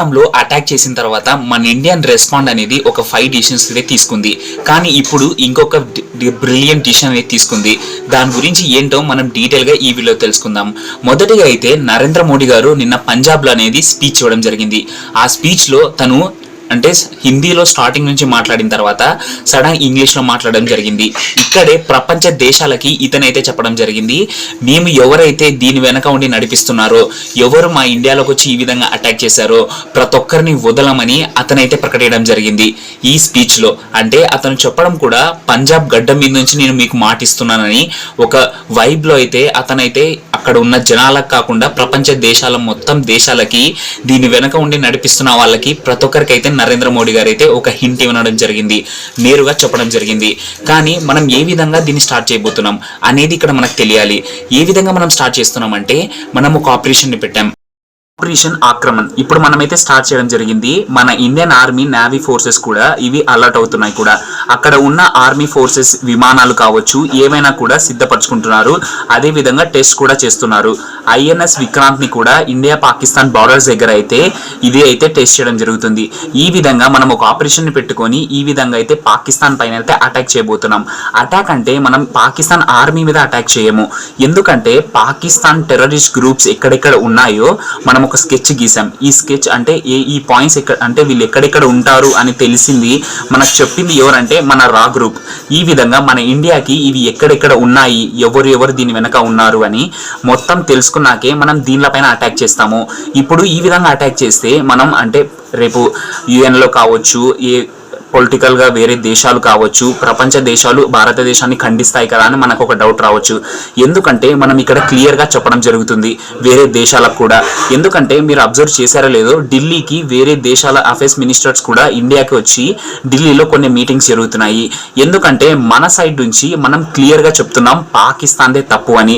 లో అటాక్ చేసిన తర్వాత మన ఇండియన్ రెస్పాండ్ అనేది ఒక ఫైవ్ డిసిషన్స్ అయితే తీసుకుంది. కానీ ఇప్పుడు ఇంకొక బ్రిలియంట్ డిసిషన్ అనేది తీసుకుంది. దాని గురించి ఏంటో మనం డీటెయిల్గా ఈ వీడియో తెలుసుకుందాం. మొదటిగా అయితే నరేంద్ర మోడీ గారు నిన్న పంజాబ్లో అనేది స్పీచ్ ఇవ్వడం జరిగింది. ఆ స్పీచ్లో తను అంటే హిందీలో స్టార్టింగ్ నుంచి మాట్లాడిన తర్వాత సడన్ ఇంగ్లీష్లో మాట్లాడడం జరిగింది. ఇక్కడే ప్రపంచ దేశాలకి ఇతనైతే చెప్పడం జరిగింది. మేము ఎవరైతే దీని వెనక ఉండి నడిపిస్తున్నారో ఎవరు మా ఇండియాలోకి వచ్చి ఈ విధంగా అటాక్ చేశారో ప్రతి ఒక్కరిని వదలమని అతనైతే ప్రకటించడం జరిగింది ఈ స్పీచ్లో. అంటే అతను చెప్పడం కూడా పంజాబ్ గడ్డ మీద నుంచి నేను మీకు మాటిస్తున్నానని ఒక వైబ్లో అయితే అతనైతే అక్కడ ఉన్న జనాలకు కాకుండా ప్రపంచ దేశాల మొత్తం దేశాలకి దీని వెనక ఉండి నడిపిస్తున్న వాళ్ళకి ప్రతి ఒక్కరికైతే నరేంద్ర మోడీ గారు అయితే ఒక హింట్ ఇవ్వడం జరిగింది నేరుగా చెప్పడం జరిగింది. కానీ మనం ఏ విధంగా దీన్ని స్టార్ట్ చేయబోతున్నాం అనేది ఇక్కడ మనకు తెలియాలి. ఏ విధంగా మనం స్టార్ట్ చేస్తున్నాం అంటే మనం ఒక ఆపరేషన్ని పెట్టాం. ఆపరేషన్ ఆక్రమణ్. ఇప్పుడు మనమైతే స్టార్ట్ చేయడం జరిగింది. మన ఇండియన్ ఆర్మీ నేవీ ఫోర్సెస్ కూడా ఇవి అలర్ట్ అవుతున్నాయి కూడా. అక్కడ ఉన్న ఆర్మీ ఫోర్సెస్ విమానాలు కావచ్చు ఏవైనా కూడా సిద్ధపరచుకుంటున్నారు. అదే విధంగా టెస్ట్ కూడా చేస్తున్నారు. ఐఎన్ఎస్ విక్రాంత్ని కూడా ఇండియా పాకిస్తాన్ బార్డర్స్ దగ్గర అయితే ఇది అయితే టెస్ట్ చేయడం జరుగుతుంది. ఈ విధంగా మనం ఒక ఆపరేషన్ని పెట్టుకొని ఈ విధంగా అయితే పాకిస్తాన్ పైన అయితే అటాక్ చేయబోతున్నాం. అటాక్ అంటే మనం పాకిస్తాన్ ఆర్మీ మీద అటాక్ చేయము. ఎందుకంటే పాకిస్తాన్ టెర్రరిస్ట్ గ్రూప్స్ ఎక్కడెక్కడ ఉన్నాయో మనం ఒక స్కెచ్ గీసాం ఈ స్కెచ్ అంటే ఏ ఈ పాయింట్స్ ఎక్కడ అంటే వీళ్ళు ఎక్కడెక్కడ ఉంటారు అని తెలిసింది మనకు చెప్పింది ఎవరంటే మన రా గ్రూప్. ఈ విధంగా మన ఇండియాకి ఇవి ఎక్కడెక్కడ ఉన్నాయి ఎవరు ఎవరు దీని వెనక ఉన్నారు అని మొత్తం తెలుసుకున్నాకే మనం దీనిపైన అటాక్ చేస్తాము. ఇప్పుడు ఈ విధంగా అటాక్ చేస్తే మనం అంటే రేపు యుఎన్లో కావచ్చు ఏ పొలిటికల్గా వేరే దేశాలు కావచ్చు ప్రపంచ దేశాలు భారతదేశాన్ని ఖండిస్తాయి కదా అని మనకు ఒక డౌట్ రావచ్చు. ఎందుకంటే మనం ఇక్కడ క్లియర్గా చెప్పడం జరుగుతుంది వేరే దేశాలకు కూడా. ఎందుకంటే మీరు అబ్జర్వ్ చేశారో లేదో ఢిల్లీకి వేరే దేశాల అఫేర్స్ మినిస్టర్స్ కూడా ఇండియాకి వచ్చి ఢిల్లీలో కొన్ని మీటింగ్స్ జరుగుతున్నాయి. ఎందుకంటే మన సైడ్ నుంచి మనం క్లియర్గా చెప్తున్నాం పాకిస్తాన్దే తప్పు అని.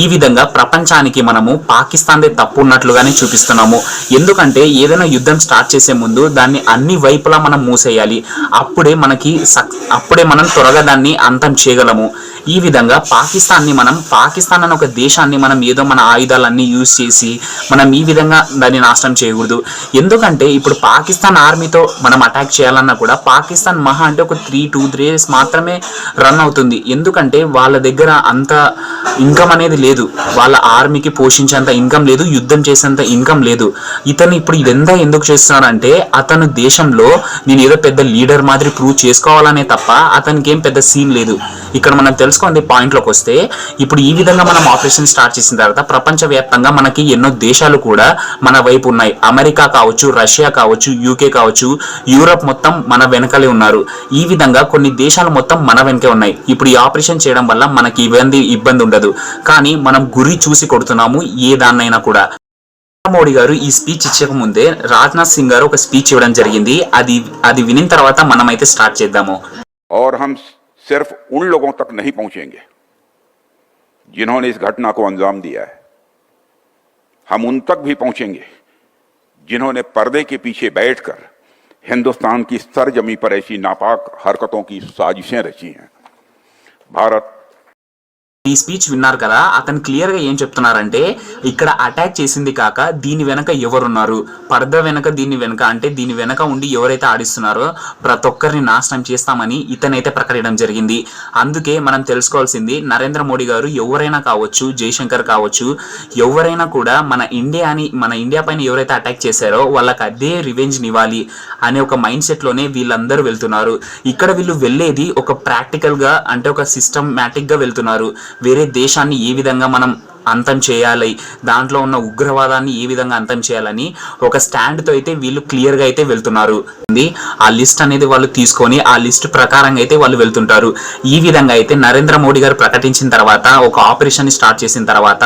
ఈ విధంగా ప్రపంచానికి మనము పాకిస్తాన్దే తప్పు ఉన్నట్లుగానే చూపిస్తున్నాము. ఎందుకంటే ఏదైనా యుద్ధం స్టార్ట్ చేసే ముందు దాన్ని అన్ని వైపులా మనం మూసేయాలి. అప్పుడే మనకి సక్ అప్పుడే మనం త్వరగా దాన్ని అంతం చేయగలము. ఈ విధంగా పాకిస్తాన్ని మనం పాకిస్తాన్ అనే ఒక దేశాన్ని మనం ఏదో మన ఆయుధాలన్నీ యూజ్ చేసి మనం ఈ విధంగా దాన్ని నాశనం చేయకూడదు. ఎందుకంటే ఇప్పుడు పాకిస్తాన్ ఆర్మీతో మనం అటాక్ చేయాలన్నా కూడా పాకిస్తాన్ మహా అంటే ఒక త్రీ టూ త్రీ డేస్ మాత్రమే రన్ అవుతుంది. ఎందుకంటే వాళ్ళ దగ్గర అంత ఇన్కమ్ అనేది లేదు. వాళ్ళ ఆర్మీకి పోషించేంత ఇన్కమ్ లేదు యుద్ధం చేసేంత ఇన్కమ్ లేదు. ఇతను ఇప్పుడు ఇదంతా ఎందుకు చేస్తున్నాడంటే అతను దేశంలో నేను ఏదో పెద్ద లీడర్ మాదిరి ప్రూవ్ చేసుకోవాలనే తప్ప అతనికి ఏం పెద్ద సీన్ లేదు. ఇక్కడ మనం తెలుసుకోండి పాయింట్లోకి వస్తే ఇప్పుడు ఈ విధంగా మనం ఆపరేషన్ స్టార్ట్ చేసిన తర్వాత ప్రపంచవ్యాప్తంగా మనకి ఎన్నో దేశాలు కూడా మన వైపు ఉన్నాయి. అమెరికా కావచ్చు రష్యా కావచ్చు యూకే కావచ్చు యూరప్ మొత్తం మన వెనకలే ఉన్నారు. ఈ విధంగా కొన్ని దేశాలు మొత్తం మన వెనకే ఉన్నాయి. ఇప్పుడు ఈ ఆపరేషన్ చేయడం వల్ల మనకి ఇబ్బంది ఇబ్బంది ఉండదు. కానీ మనం గురి చూసి కొడుతున్నాము ఏ దాన్నైనా కూడా. మోడీ గారు ఈ స్పీచ్ ఇచ్చక ముందే రాజ్నాథ్ సింగ్ గారు ఒక స్పీచ్ ఇవ్వడం జరిగింది అది అది వినిన తర్వాత మనం అయితే స్టార్ట్ చేద్దాము और हम सिर्फ उन लोगों तक नहीं पहुंचेंगे जिन्होंने इस घटना को अंजाम दिया है हम उन तक भी पहुंचेंगे जिन्होंने पर्दे के पीछे बैठकर हिंदुस्तान की सरजमी पर ऐसी नापाक हरकतों की साजिशें रची हैं भारत ఈ స్పీచ్ విన్నారు కదా అతను క్లియర్గా ఏం చెప్తున్నారంటే ఇక్కడ అటాక్ చేసింది కాక దీని వెనక ఎవరున్నారు? పర్ద వెనక దీని వెనక అంటే దీని వెనక ఉండి ఎవరైతే ఆడిస్తున్నారో ప్రతి ఒక్కరిని నాశనం చేస్తామని ఇతనైతే ప్రకటించడం జరిగింది. అందుకే మనం తెలుసుకోవాల్సింది నరేంద్ర మోడీ గారు ఎవరైనా కావచ్చు జయశంకర్ కావచ్చు ఎవరైనా కూడా మన ఇండియాని మన ఇండియా పైన ఎవరైతే అటాక్ చేశారో వాళ్ళకి అదే రివెంజ్ ఇవ్వాలి అనే ఒక మైండ్ సెట్లోనే వీళ్ళందరూ వెళ్తున్నారు. ఇక్కడ వీళ్ళు వెళ్ళేది ఒక ప్రాక్టికల్గా అంటే ఒక సిస్టమాటిక్గా వెళ్తున్నారు. వేరే దేశాన్ని ఏ విధంగా మనం అంతం చేయాలి. దాంట్లో ఉన్న ఉగ్రవాదాన్ని ఏ విధంగా అంతం చేయాలని ఒక స్టాండ్తో అయితే వీళ్ళు క్లియర్గా అయితే వెళ్తున్నారు. ఆ లిస్ట్ అనేది వాళ్ళు తీసుకొని ఆ లిస్ట్ ప్రకారంగా అయితే వాళ్ళు వెళ్తుంటారు. ఈ విధంగా అయితే నరేంద్ర మోడీ గారు ప్రకటించిన తర్వాత ఒక ఆపరేషన్ స్టార్ట్ చేసిన తర్వాత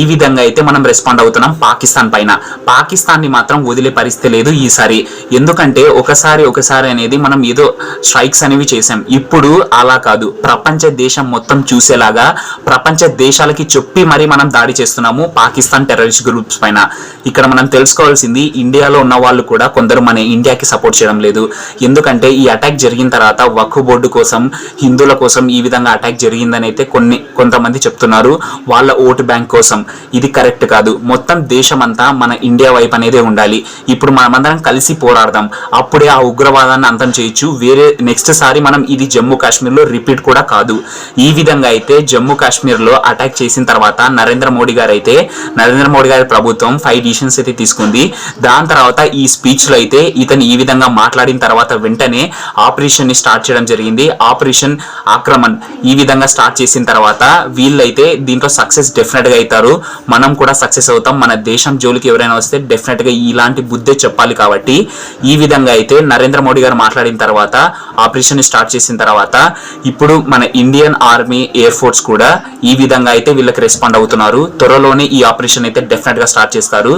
ఈ విధంగా అయితే మనం రెస్పాండ్ అవుతున్నాం పాకిస్తాన్ పైన. పాకిస్తాన్ని మాత్రం వదిలే పరిస్థితి లేదు ఈసారి. ఎందుకంటే ఒకసారి ఒకసారి అనేది మనం ఏదో స్ట్రైక్స్ అనేవి చేసాం ఇప్పుడు అలా కాదు. ప్రపంచ దేశం మొత్తం చూసేలాగా ప్రపంచ దేశాలకి చెప్పి మరి మనం దాడి చేస్తున్నాము పాకిస్తాన్ టెర్రరిస్ట్ గ్రూప్స్ పైన. ఇక్కడ మనం తెలుసుకోవాల్సింది ఇండియాలో ఉన్న వాళ్ళు కూడా కొందరు మన ఇండియాకి సపోర్ట్ చేయడం లేదు. ఎందుకంటే ఈ అటాక్ జరిగిన తర్వాత వక్ఫ్ బోర్డు కోసం హిందువుల కోసం ఈ విధంగా అటాక్ జరిగిందని అయితే కొన్ని కొంతమంది చెప్తున్నారు. వాళ్ళ ఓటు బ్యాంక్ కోసం. ఇది కరెక్ట్ కాదు. మొత్తం దేశం అంతా మన ఇండియా వైపు అనేది ఉండాలి. ఇప్పుడు మనమందరం కలిసి పోరాడదాం. అప్పుడే ఆ ఉగ్రవాదాన్ని అంతం చేయొచ్చు. వేరే నెక్స్ట్ సారి మనం ఇది జమ్మూ కాశ్మీర్లో రిపీట్ కూడా కాదు. ఈ విధంగా అయితే జమ్మూ కాశ్మీర్లో అటాక్ చేసిన తర్వాత నరేంద్ర మోడీ గారు అయితే నరేంద్ర మోడీ గారి ప్రభుత్వం ఫైవ్ డిసిషన్స్ అయితే తీసుకుంది. దాని తర్వాత ఈ స్పీచ్లో అయితే ఇతను ఈ విధంగా మాట్లాడిన తర్వాత వెంటనే ఆపరేషన్ని స్టార్ట్ చేయడం జరిగింది. ఆపరేషన్ ఆక్రమణ్ ఈ విధంగా స్టార్ట్ చేసిన తర్వాత వీళ్ళైతే దీంట్లో సక్సెస్ డెఫినెట్గా అవుతారు. మనం కూడా సక్సెస్ అవుతాం. మన దేశం జోలికి ఎవరైనా వస్తే డెఫినెట్గా ఇలాంటి బుద్ధే చెప్పాలి కాబట్టి ఈ విధంగా అయితే నరేంద్ర మోడీ గారు మాట్లాడిన తర్వాత ఆపరేషన్ని స్టార్ట్ చేసిన తర్వాత ఇప్పుడు మన ఇండియన్ ఆర్మీ ఎయిర్ ఫోర్స్ కూడా ఈ విధంగా అయితే వీళ్ళకి రెస్పాండ్ అవుతుంది. అవుతున్నారు త్వరలోనే ఈ ఆపరేషన్ అయితే డెఫినెట్గా స్టార్ట్ చేస్తారు.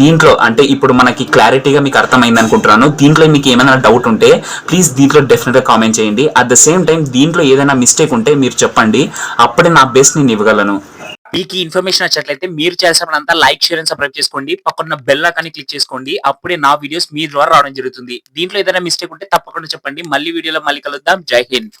దీంట్లో అంటే ఇప్పుడు మనకి క్లారిటీగా మీకు అర్థమైంది అనుకుంటున్నాను. దీంట్లో మీకు ఏమైనా డౌట్ ఉంటే ప్లీజ్ దీంట్లో డెఫినెట్గా కామెంట్ చేయండి. అట్ ద సేమ్ టైం దీంట్లో ఏదైనా మిస్టేక్ ఉంటే మీరు చెప్పండి. అప్పుడే నా బెస్ట్ నేను ఇవ్వగలను. మీకు ఈ ఇన్ఫర్మేషన్ వచ్చినట్లయితే మీరు చేయాల్సినంతా లైక్ షేర్ అండ్ సబ్స్క్రైబ్ చేసుకోండి. పక్కన బెల్ కానీ క్లిక్ చేసుకోండి. అప్పుడే నా వీడియోస్ మీ ద్వారా రావడం జరుగుతుంది. దీంట్లో ఏదైనా మిస్టేక్ ఉంటే తప్పకుండా చెప్పండి. మళ్ళీ వీడియోలో మళ్ళీ కలుద్దాం. జై హింద్.